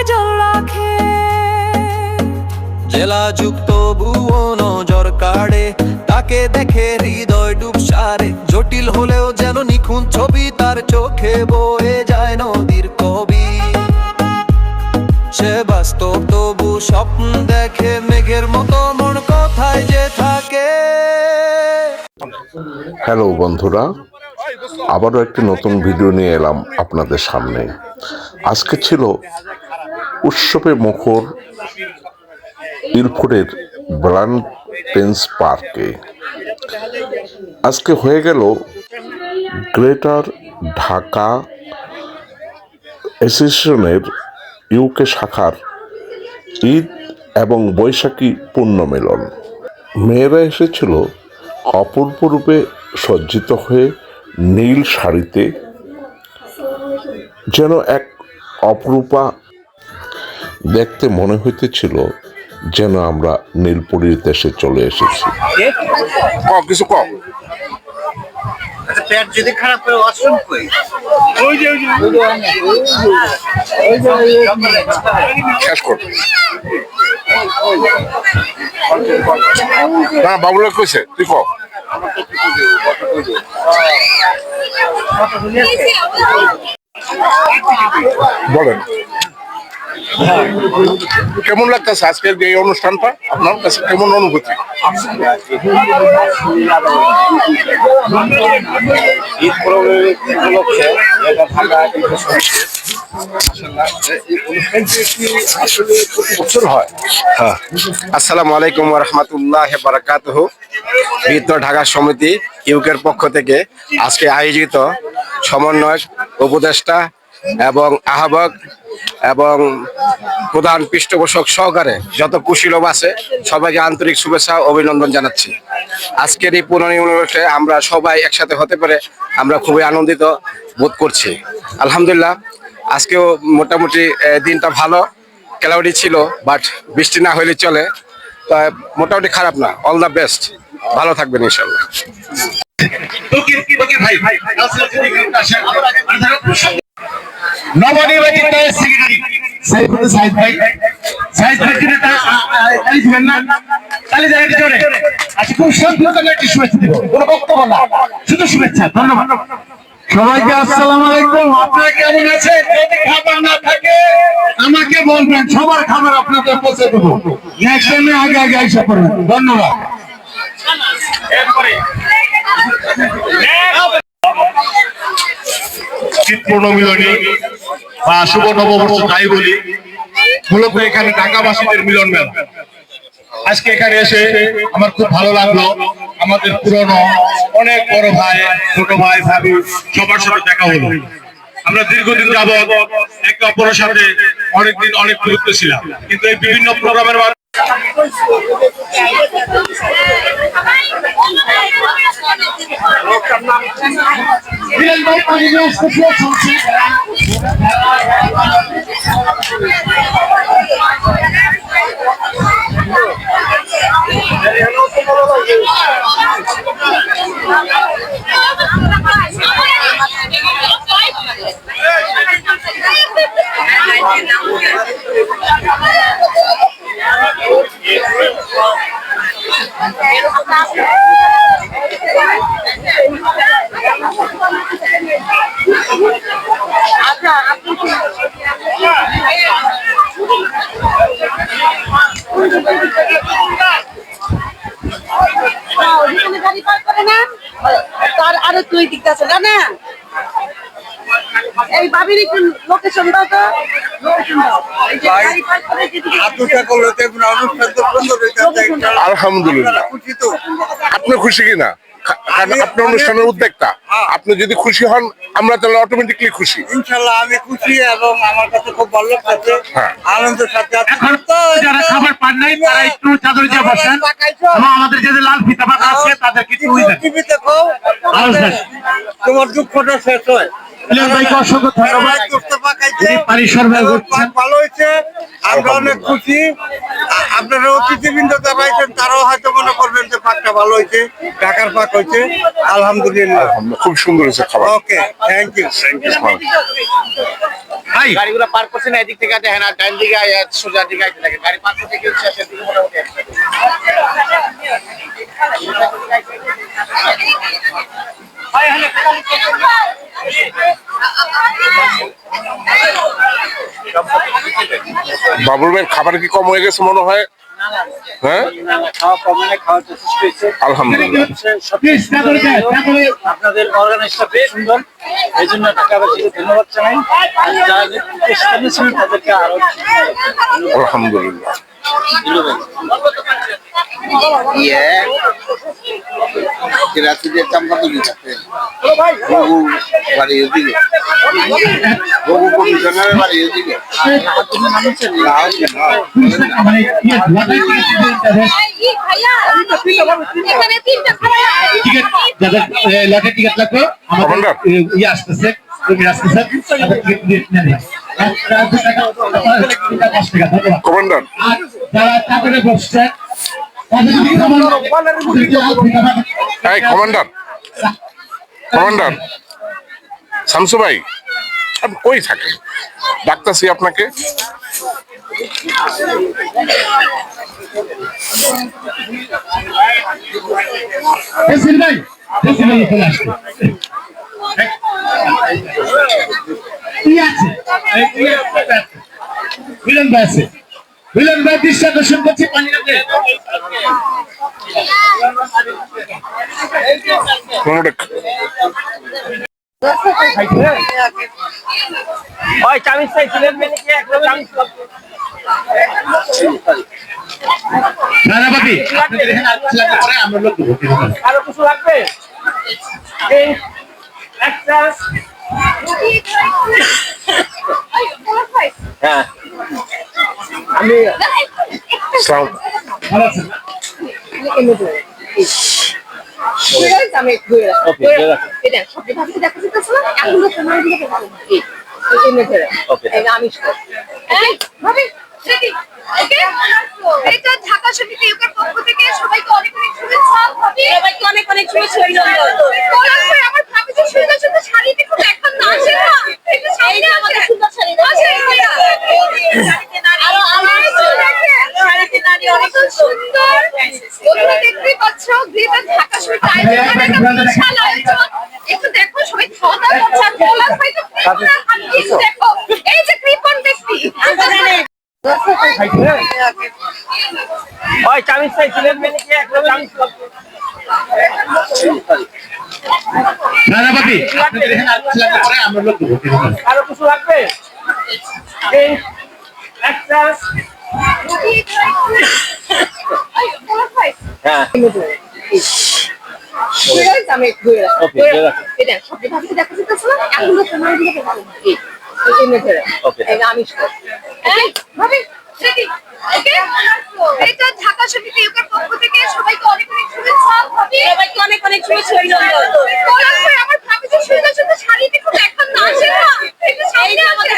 চোখে জল রাখে। জেলা যুক্ত ভুয়ো নজর কাড়ে তাকে দেখে হৃদয় ডুব সারে। জটিল হলেও যেন নিখুঁত ছবি তার চোখে বয়ে যায় নদীর কবি। সে বাস্তব তবু স্বপ্ন দেখে মেঘের মতো মন কথায় যে থাকে। হ্যালো বন্ধুরা আবারও একটি নতুন ভিডিও নিয়ে এলাম আপনাদের সামনে। আজকে ছিল উৎসবে মুখর ইলফুরের ব্রান্ড পেন্স পার্কে। আজকে হয়ে গেল গ্রেটার ঢাকা অ্যাসোসিয়েশনের ইউকে শাখার ঈদ এবং বৈশাখী পুণ্যমেলন। মেয়েরা এসেছিল অপূর্ব রূপে সজ্জিত হয়ে নীল শাড়িতে, যেন এক অপরূপা দেখতে মনে হইতেছিল যেন আমরা নীলপুরীর দেশে চলে এসেছি। ক? কিছু কম আচ্ছা পেট যদি খারাপ ওয়াশরুম কই? শেষ কর। না বাবুলা কইছে তুই ক। বলেন। কেমন লাগতেছে আজকের যে এই অনুষ্ঠানটা? আপনার কাছে কেমন অনুভূতি? ঈদ প্রোগ্রামের উপলক্ষে এটা ঢাকা হয় হ্যাঁ। আসসালামু আলাইকুম রহমতুল্লাহ বারাকাতুহ। বৃত্ত ঢাকা সমিতি ইউকের পক্ষ থেকে আজকে আয়োজিত সমন্বয়ক উপদেষ্টা এবং আহ্বায়ক এবং প্রধান পৃষ্ঠপোষক সহকারে যত কুশীলব আছে সবাইকে আন্তরিক শুভেচ্ছা অভিনন্দন জানাচ্ছি আজকের এই পুনর্নির্মাণে আমরা সবাই একসাথে হতে পারে আমরা খুবই আনন্দিত বোধ করছি আলহামদুলিল্লাহ আজকেও মোটামুটি দিনটা ভালো ক্লাউডি ছিল বাট বৃষ্টি না হলে চলে তো মোটামুটি খারাপ না অল দ্য বেস্ট ভালো থাকবেন ইনশাল্লাহ নবনির্বাচিত সেক্রেটারি সাইফুল সাইদ ভাই। সাইদ ভাই কি এটা তালি দিবেন না? তালি দেন একটু জোরে। আচ্ছা খুব শান্তভাবে একটি শুভেচ্ছা দিব। কোনো বক্তব্য না। শুধু শুভেচ্ছা ধন্যবাদ। সবাইকে আসসালামু আলাইকুম। আপনারা কেমন আছেন? যদি খাবার না থাকে আমাকে বলবেন। সবার খাবার আপনাদের পৌঁছে দেবো। নেক্সট টাইমে আগে আগে আইসা করবেন ধন্যবাদ। শীত প্রণমিলনী বা শুভ নববর্ষ তাই বলি মূলত এখানে ঢাকাবাসীদের মিলন মেলা আজকে এখানে এসে আমার খুব ভালো লাগল আমাদের পুরনো অনেক বড় ভাই ছোট ভাই ভাবি সবার সাথে দেখা হলো আমরা দীর্ঘদিন যাবৎ একে অপরের সাথে অনেকদিন অনেক দূরত্ব ছিলাম কিন্তু এই বিভিন্ন প্রোগ্রামের মাধ্যমে মিলন ভাই পানি নিয়ে আসতেছে চলছে ওইখানে গাড়ি পার করে না তার আরও দুই দিক আছে এই বাবির একটু লোকেশন দাও তো। আলহামদুলিল্লাহ। আপনি খুশি কিনা? কারণ আপনার অনুষ্ঠানের উদ্যোক্তা। আপনি যদি খুশি হন আমরা তাহলে অটোমেটিকলি খুশি। ইনশাল্লাহ আমি খুশি এবং আমার কাছে খুব ভালো লাগছে। হ্যাঁ। আনন্দের সাথে যারা তারা একটু চাদর দিয়ে বসেন। এবং আমাদের যে লাল ফিতা পাতা আছে তাদের কিছু টিভি দেখো। তোমার দুঃখটা শেষ হয়। ভাইকে অসংখ্য ধন্যবাদ। পানি সরবরাহ করছেন। ভালো হয়েছে। আমরা অনেক খুশি। আপনারা অতিথিবৃন্দ যারা আছেন তারাও হয়তো মনে করবেন যে পাকটা ভালো হয়েছে ঢাকার পাক হয়েছে। আলহামদুলিল্লাহ। খুব সুন্দর হয়েছে খাবার। Okay thank you thank you ভাই। গাড়িগুলো পার্ক করছেন এদিক থেকে দেখেন আর ডান দিকে সোজা দিকে আইতে থাকে। গাড়ি পার্ক করতে গিয়ে শেষের দিকে মোটামুটি একসাথে। ভাইয়ের খাবার কি কম হয়ে গেছে মনে হয়? হ্যাঁ? আলহামদুলিল্লাহ। আপনাদের অর্গানাইজটা বেশ সুন্দর। এই জন্য ঢাকাবাসীকে ধন্যবাদ জানাই। যারা ছিলেন তাদেরকে আরও আলহামদুলিল্লাহ। রাত্রিদের চাম্পা তুলি থাকে বহু বাড়ি এদিকে বহু কমিশনারের বাড়ি মানে ইয়ে টিকিট লাগবে আমাদের ইয়ে আসতেছে আসতেছে কমান্ডার। যারা চাকরি যদি কমান্ডার। ভাই আপনি কই থাকেন? ডাকতেছি আপনাকে এসির ভাই চলে আসছে কি আছে? এই কি আছে? মিলন ভাই আছে মিলন ভাই দৃষ্টি আকর্ষণ করছে পানি ওই চামিচ চাইছিলেন মেনে কি এক চামিচ না না বাপি আপনাদের এখানে আর কিছু লাগলে পরে আমরা লোক আরও কিছু লাগবে? একটা হ্যাঁ। আমি এটা এটা ঢাকা সমিতি ইউকের পক্ষ থেকে সবাইকে অনেক অনেক শুভেচ্ছা সবাইকে অনেক অনেক শুভেচ্ছা বলার পরে আমার ভাবি যে সুন্দর সুন্দর শাড়ি দেখো এখন না আসে না একটু সামনে আমাদের সুন্দর শাড়ি আছে শাড়িতে নারী আরও আমার শাড়িতে নারী অনেক সুন্দর তোমরা দেখতেই পাচ্ছ গ্রেটার ঢাকা সমিতি আয়োজন করে একটা দেখো সবাই খাওয়া দাওয়া করছে আর বলার ভাই তো পুরো হাঁটিয়ে দেখো এই যে কৃপন ব্যক্তি ওই চামিচ চাইছিলেন মেনে কি এক চামিচ না না আপনাদের এখানে আর কিছু লাগলে পরে আমরা লোক আরও কিছু লাগবে? এই হ্যাঁ। রাখো। এটা ঢাকা সমিতি ইউকের পক্ষ থেকে সবাইকে অনেক অনেক শুভেচ্ছা সবাইকে অনেক অনেক শুভেচ্ছা আমার ভাবি যে সুন্দর সুন্দর শাড়ি দেখো এখন না আসে না আমাদের